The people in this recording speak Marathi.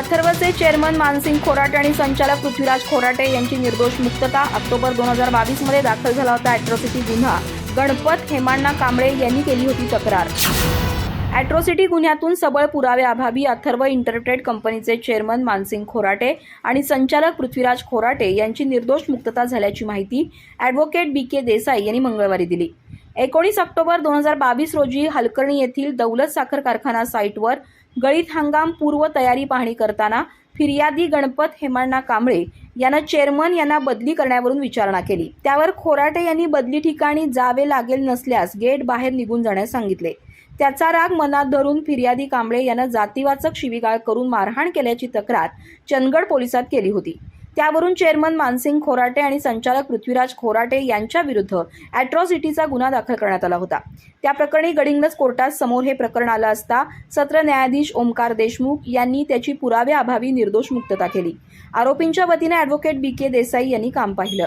अथर्वचे चेअरमन मानसिंग खोराटे आणि संचालक पृथ्वीराज खोराटे यांची निर्दोष मुक्तता ऑक्टोबर दोन हजार बावीसमध्ये दाखल झाला होता. अॅट्रॉसिटी गुन्हा. गणपत हेमांना कांबळे यांनी केली होती तक्रार. अॅट्रॉसिटी गुन्ह्यातून सबळ पुराव्याअभावी अथर्व इंटरप्रेट कंपनीचे चेअरमन मानसिंग खोराटे आणि संचालक पृथ्वीराज खोराटे यांची निर्दोष मुक्तता झाल्याची माहिती ॲडव्होकेट बी के देसाई यांनी मंगळवारी दिली. एकोणीस ऑक्टोबर दोन हजार बावीस रोजी हलकर्णी येथील दौलत साखर कारखाना साईटवर गळीत हंगाम पूर्व तयारी पाहणी करताना फिर्यादी गणपत हेमांना कांबळे यांना चेअरमन यांना बदली करण्यावरून विचारणा केली. त्यावर खोराटे यांनी बदली ठिकाणी जावे लागेल नसल्यास गेट बाहेर निघून जाण्यास सांगितले. त्याचा राग मनात धरून फिर्यादी कांबळे यानं जातीवाचक शिवीगाळ करून मारहाण केल्याची तक्रार चंदगड पोलिसात केली होती. त्यावरून चेअरमन मानसिंग खोराटे आणि संचालक पृथ्वीराज खोराटे यांच्या विरुद्ध अॅट्रॉसिटीचा गुन्हा दाखल करण्यात आला होता. त्या प्रकरणी गडिंगलज कोर्टात समोर हे प्रकरण आलं असता सत्र न्यायाधीश ओमकार देशमुख यांनी त्याची पुराव्याअभावी निर्दोष मुक्तता केली. आरोपींच्या वतीने ॲडव्होकेट बी के देसाई यांनी काम पाहिलं.